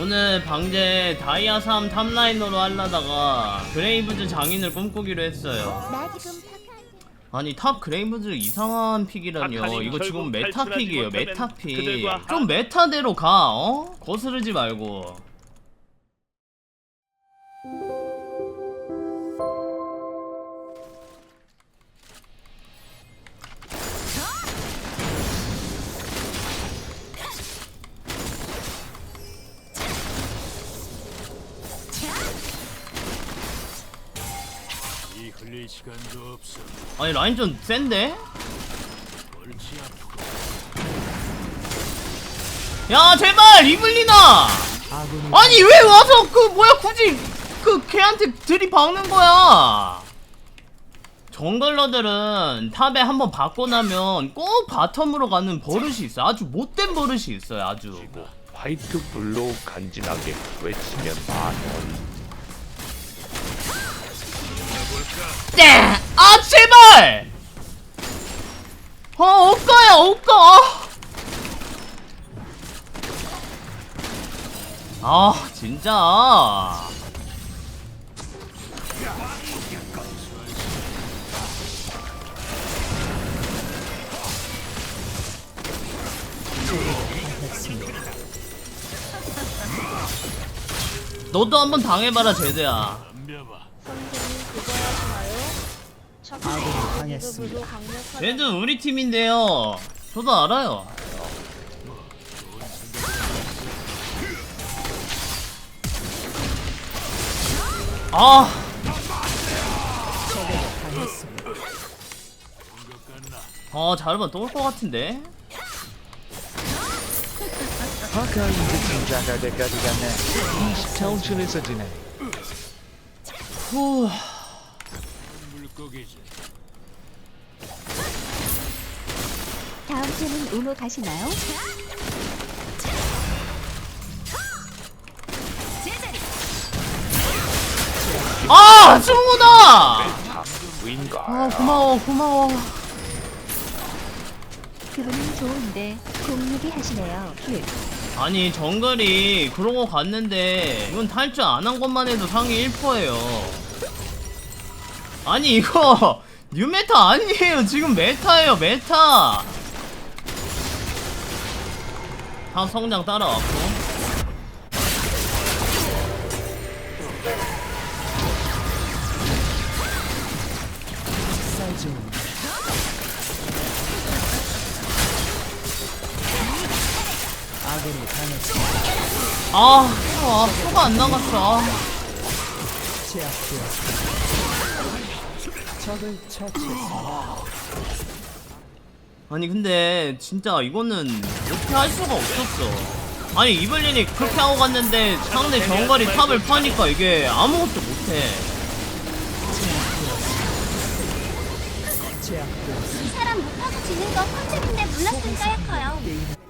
오늘 방제 다이아 3 탑라이너로 하려다가 그레이브즈 장인을 꿈꾸기로 했어요. 아니 탑 그레이브즈 이상한 픽이라뇨. 이거 지금 메타 픽이에요. 메타 픽. 그들과 하- 좀 메타대로 가 어? 거스르지 말고 시간도 없어. 아니 라인 좀 센데? 골치 아프고. 야 제발 이블리나 아니 왜 와서 그 뭐야 굳이 그 걔한테 들이박는 거야 정글러들은 탑에 한번 받고 나면 꼭 바텀으로 가는 버릇이 있어 아주 못된 버릇이 있어요 아주 화이트 블로우 간지나게 외치면 만원 땡! 아 제발! 아 억가야 억가. 아. 진짜. 너도 한번 당해봐라 제대야 리드블로 강력한 쟤도 우리 팀인데요. 저도 알아요. 아, 아 잘하면 또 올 것 같은데. 아까 이제 등장할 때까지 갔네. 20타운천에서 지내. 후, 물고기지. 다음 주는 우노 가시나요? 아 승우다. 아 고마워 고마워. 그분은 좋은데 공유기 하시네요. 힐. 아니 정글이 그러고 갔는데 이건 탈주 안 한 것만 해도 상위 1%예요. 아니 이거 뉴메타 아니에요. 지금 메타예요 메타. 다 성장 따라왔고. 아, 아 표가 안 나갔어. 아. 적을 처치했습니다. 아니 근데 진짜 이거는 어떻게 할 수가 없었어. 아니 이블린이 그렇게 하고 갔는데 상대 정갈이 탑을 파니까 이게 아무것도 못해. 제압되었습니다. 이 사람 못하고 지는 거 컨셉인데 몰랐으니까 커요.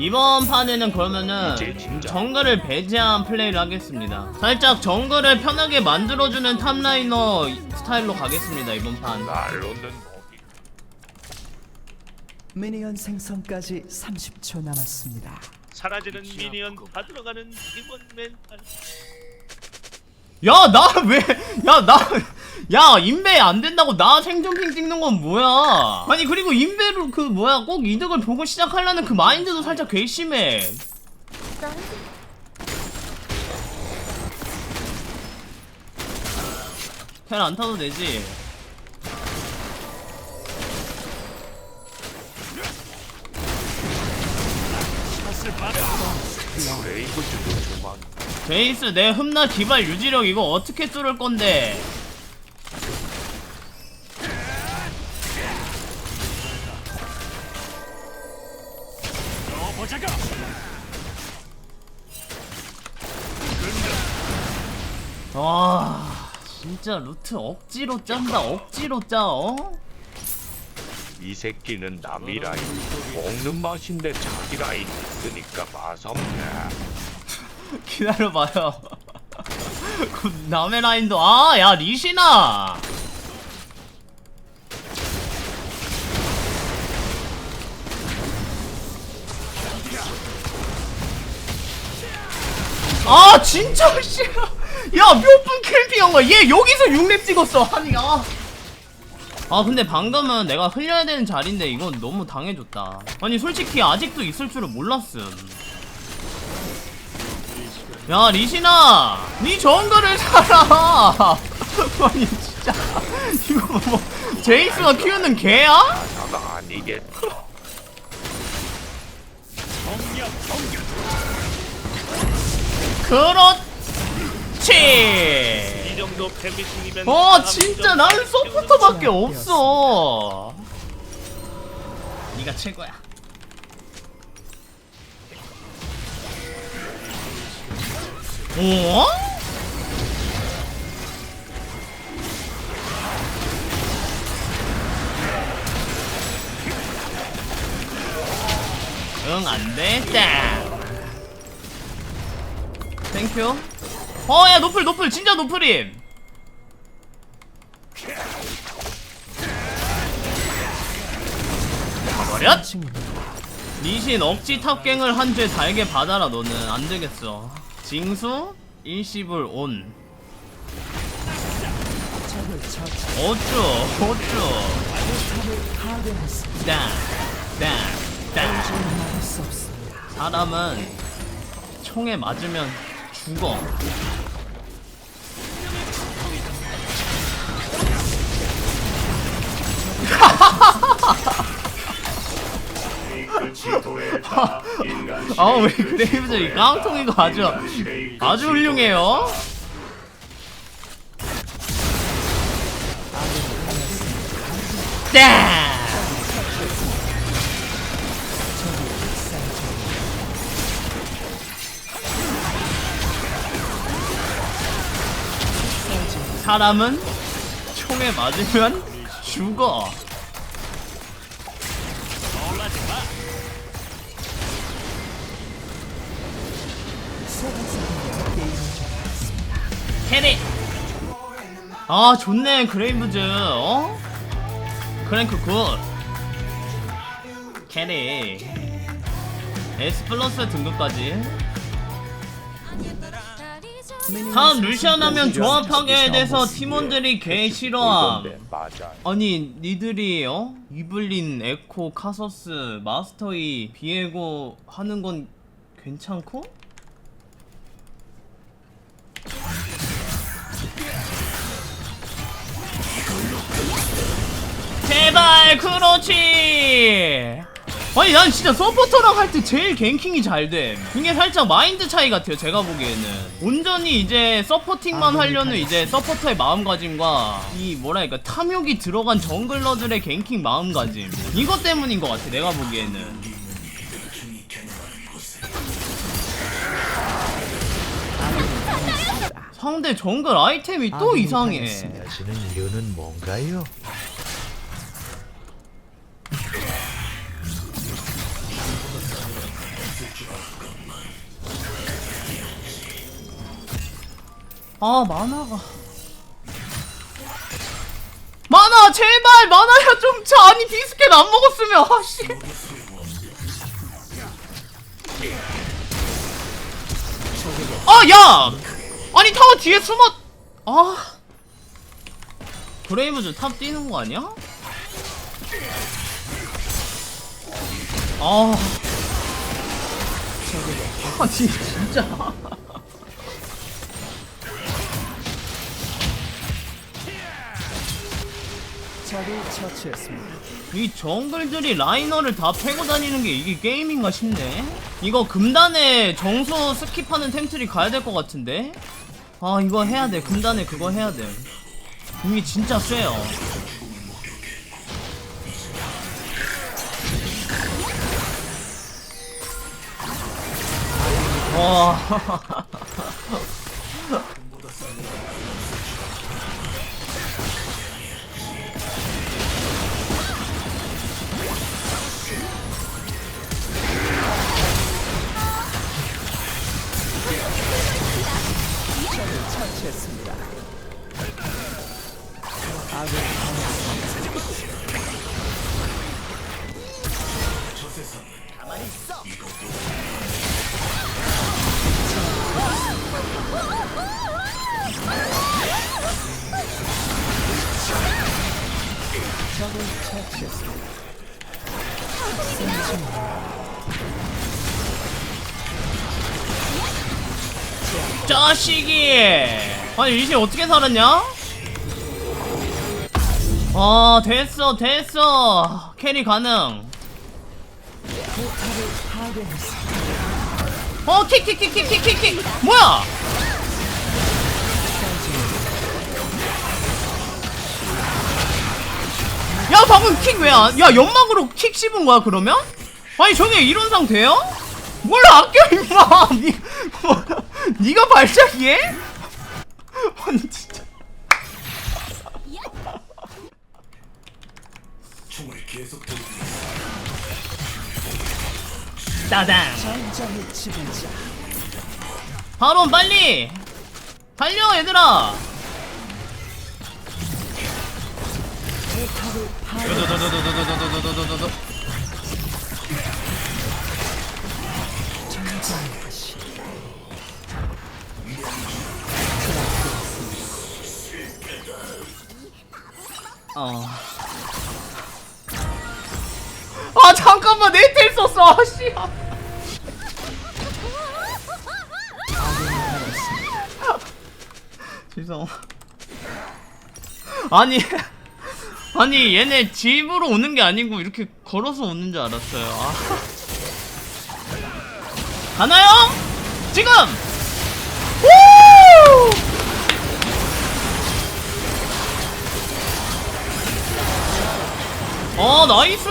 이번 판에는 그러면은. 정글을 배제한 플레이를 하겠습니다. 살짝 정글을 편하게 만들어주는 탑라이너 스타일로 가겠습니다 이번 판. 미니언 생성까지 30초 남았습니다. 사라지는 미니언 다 들어가는 이번 멘탈. 야나 왜? 야 나. 야 인베 안 된다고 나 생존핑 찍는 건 뭐야? 아니 그리고 인베로 그 뭐야 꼭 이득을 보고 시작하려는 그 마인드도 살짝 괘씸해. 텔안 타도 되지. 베이스 내 흠나 기발 유지력 이거 어떻게 뚫을 건데? 와 진짜 루트 억지로 짠다 억지로 짜 어? 이 새끼는 남이 라인 먹는 맛인데 자기 라인 있으니까 맛없네. 기다려봐요. 그 남의 라인도 아 야 리시나! 아 진짜 씨야 몇 분 캠핑한 거야 얘 여기서 6렙 찍었어 아니 아. 아 근데 방금은 내가 흘려야 되는 자리인데 이건 너무 당해줬다 아니 솔직히 아직도 있을 줄은 몰랐음 야 리신아 니 정글을 살아 아니 진짜 이거 뭐 제이스가 키우는 개야? 아니겠다. 그렇지. 이 정도 패미팅이면 어 진짜 나는 서포터밖에 없어. 네가 최고야. 어? 응 안돼 딱 땡큐 어야 노플 노플 진짜 노플임. 버렸 리신 억지 탑갱을 한 죄 달게 받아라 너는. 안되겠어. 징수 일시불 온. 어쭈 어쭈. 없습니다. 사람은 총에 맞으면 죽어. 아 우리 그레이브즈 이 깡통 이거 아주 아주 훌륭해요. 땡 사람은 총에 맞으면 죽어. 캐리. 아 좋네 그레이브즈. 어? 크랭크 굿. 캐리. S 플러스 등급까지. 다음 루시안 하면 조합하게 돼서 팀원들이 개 싫어함. 아니 니들이 어? 이블린, 에코, 카서스, 마스터이, 비에고 하는 건 괜찮고? 제발 그렇지 아니 난 진짜 서포터랑 할 때 제일 갱킹이 잘돼 이게 살짝 마인드 차이 같아요 제가 보기에는. 온전히 이제 서포팅만 하려는 이제 서포터의 마음가짐과 이 뭐랄까 탐욕이 들어간 정글러들의 갱킹 마음가짐. 이것 때문인 것 같아 내가 보기에는. 상대 정글 아이템이 또 아군이 이상해. 하시는 이유는 뭔가요? 아 만화가. 만화 제발 만화야 좀차 아니 비스켓 안 먹었으면 아씨. 아야! 아니 타워 뒤에 숨어. 아. 브레이브즈 탑 뛰는 거 아니야? 아. 아니 진짜 적을 처치했습니다. 이 정글들이 라이너를 다 패고 다니는 게 이게 게임인가 싶네. 이거 금단에 정수 스킵하는 템트리 가야 될 것 같은데. 아 이거 해야 돼. 금단에 그거 해야 돼. 이게 진짜 쎄요. 와. 파괴됐습니다. 적을 처치했습니다. 자식이! 아니 리신 어떻게 살았냐? 아 됐어 됐어 캐리 가능. 어킥킥킥킥킥킥킥 뭐야 야 방금 킥 왜 안? 야 연막으로 킥 씹은 거야 그러면? 아니 저게 이런 상태요? 몰라 아껴 임마 니, 뭐, 니가 발작이해? 아니 진짜 따당 전장의 지배자. 바로 빨리 달려 얘들아 포탑을 파괴. 도도도도도도도도도도도 썼어 아, 씨. 죄송. 아니 아니 얘네 집으로 오는 게 아니고 이렇게 걸어서 오는 줄 알았어요. 아. 가나요? 지금! 우! 어 나이스!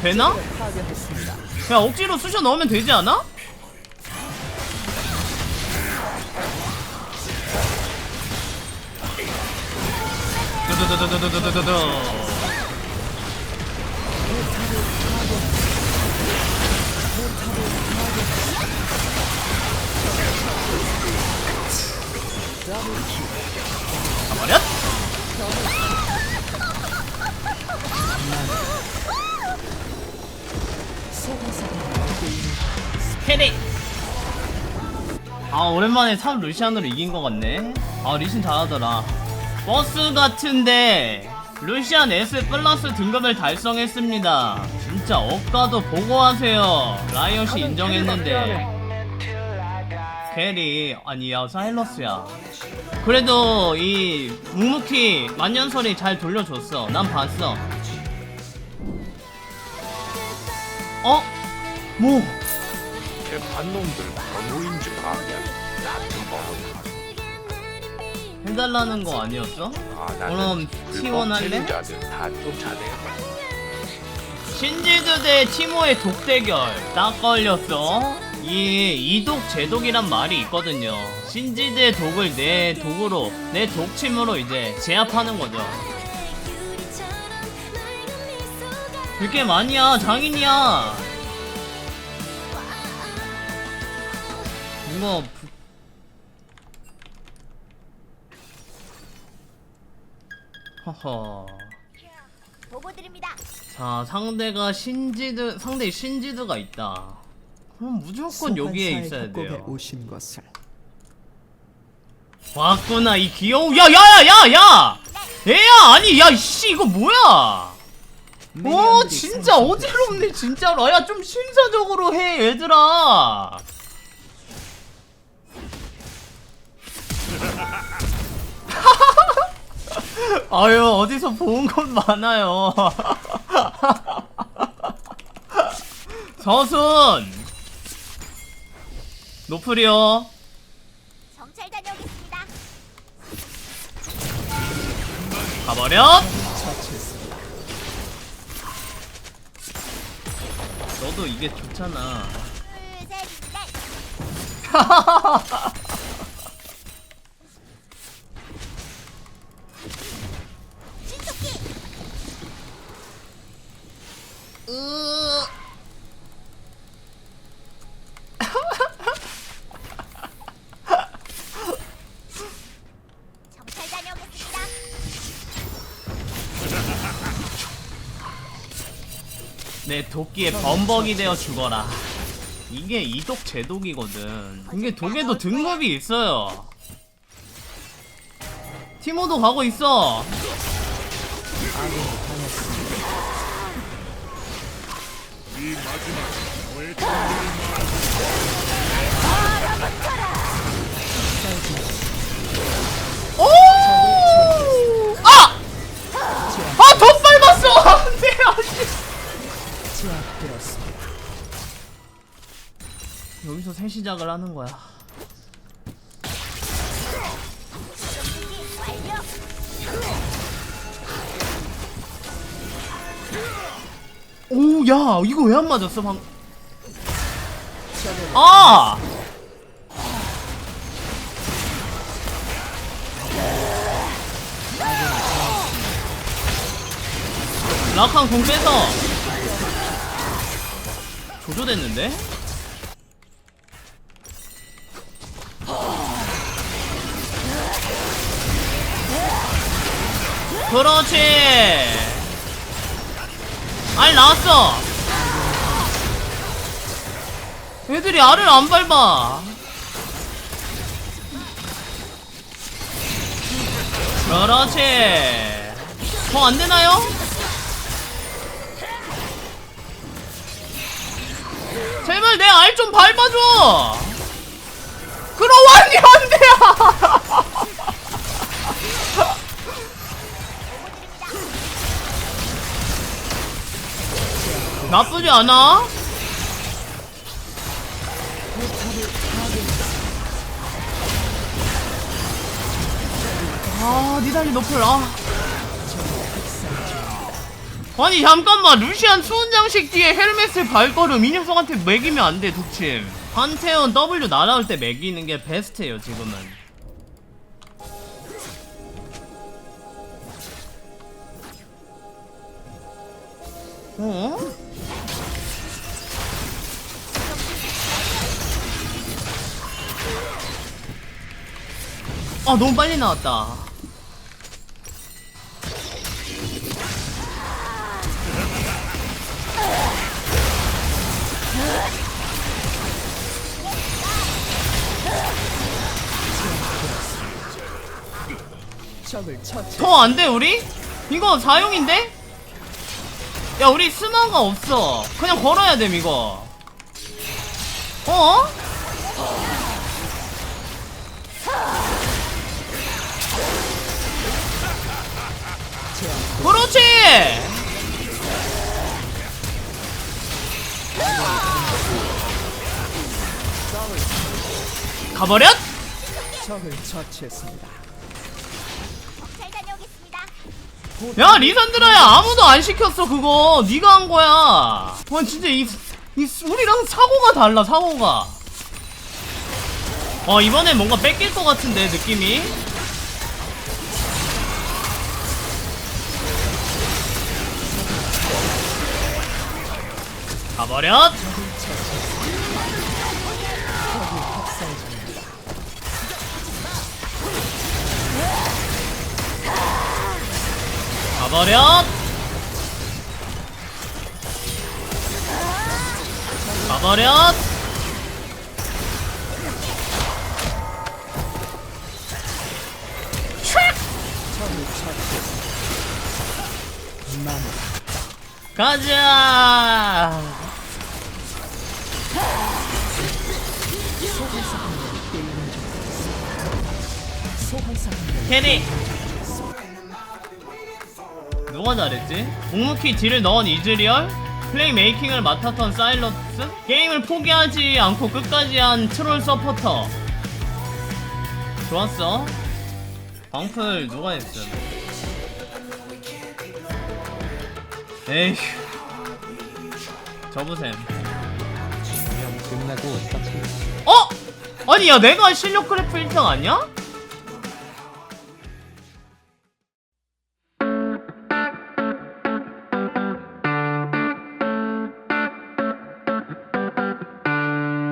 되나? 야 억지로 쑤셔 넣으면 되지 않아? 두두두두두두두두두. 가버렸! 캐리! 아 오랜만에 참 루시안으로 이긴 것 같네. 아 리신 잘하더라. 버스 같은데 루시안 S 플러스 등급을 달성했습니다. 진짜 억가도 보고하세요. 라이엇이 인정했는데. 캐리 아니야 사일러스야. 그래도 이 묵묵히 만년설이 잘 돌려줬어. 난 봤어. 어? 뭐? 제 반놈들 번호인 줄 아면 같은 번호 해달라는 거 아니었어? 아 그럼 나는 T1 할래? 책임자들 다 쫓아내. 신지드 대 티모의 독대결. 딱 걸렸어. 이 이독 제독이란 말이 있거든요. 신지드의 독을 내 독으로 내 독침으로 이제 제압하는 거죠. 그게 많이야 장인이야 이거 부... 허허. 보고 드립니다. 자 상대가 신지드 상대 신지드가 있다. 그럼 무조건 여기에 있어야 돼요. 오신 것을. 왔구나 이 귀여운 야야야야야! 얘야 아니 야씨 이거 뭐야? 어 미니언들이 진짜. 어지럽네 진짜로. 야 좀 신사적으로 해 얘들아 아유 어디서 본 것 많아요 서순 노프리오 정찰 다녀오겠습니다. 가버려. 너도 이게 좋잖아 둘, 셋, 넷. 신속히 정찰 다녀오겠습니다. 내 도끼에 범벅이 되어 죽어라. 이게 이독 제독이거든. 이게 독에도 등급이 있어요. 티모도 가고 있어 오! 시작을 하는 거야. 오, 야, 이거 왜 안 맞았어, 방? 아! 라칸 공 빼서 조조됐는데? 그렇지. 아니 나왔어. 애들이 알을 안 밟아. 그렇지. 더 안되나요? 제발 내 알 좀 밟아줘. 그럼 안돼야 나쁘지 않아? 아, 니달리 너플, 아. 아니, 잠깐만. 루시안 수은 장식 뒤에 헬멧을 발걸음. 이 녀석한테 매기면 안 돼, 독침. 판테온 W 날아올 때 매기는 게 베스트예요, 지금은. 어? 아 너무 빨리 나왔다. 더 안돼 우리? 이거 4용인데? 야 우리 스마가 없어 그냥 걸어야 됨 이거 어? 가버렸? 적을 처치했습니다. 잘 다녀오겠습니다. 야 리산드라야 아무도 안 시켰어 그거 네가 한 거야 와 진짜 이, 이 우리랑 사고가 달라 사고가 어 이번엔 뭔가 뺏길 것 같은데 느낌이 버렸 가버렸 가버렸 가자 캐리 누가 잘했지? 묵묵히 딜을 넣은 이즈리얼? 플레이 메이킹을 맡았던 사일러스? 게임을 포기하지 않고 끝까지 한 트롤 서포터. 좋았어. 방풀 누가 했음 에휴. 끝나고 딱 어? 아니 야 내가 실력 그래프 1등 아니야?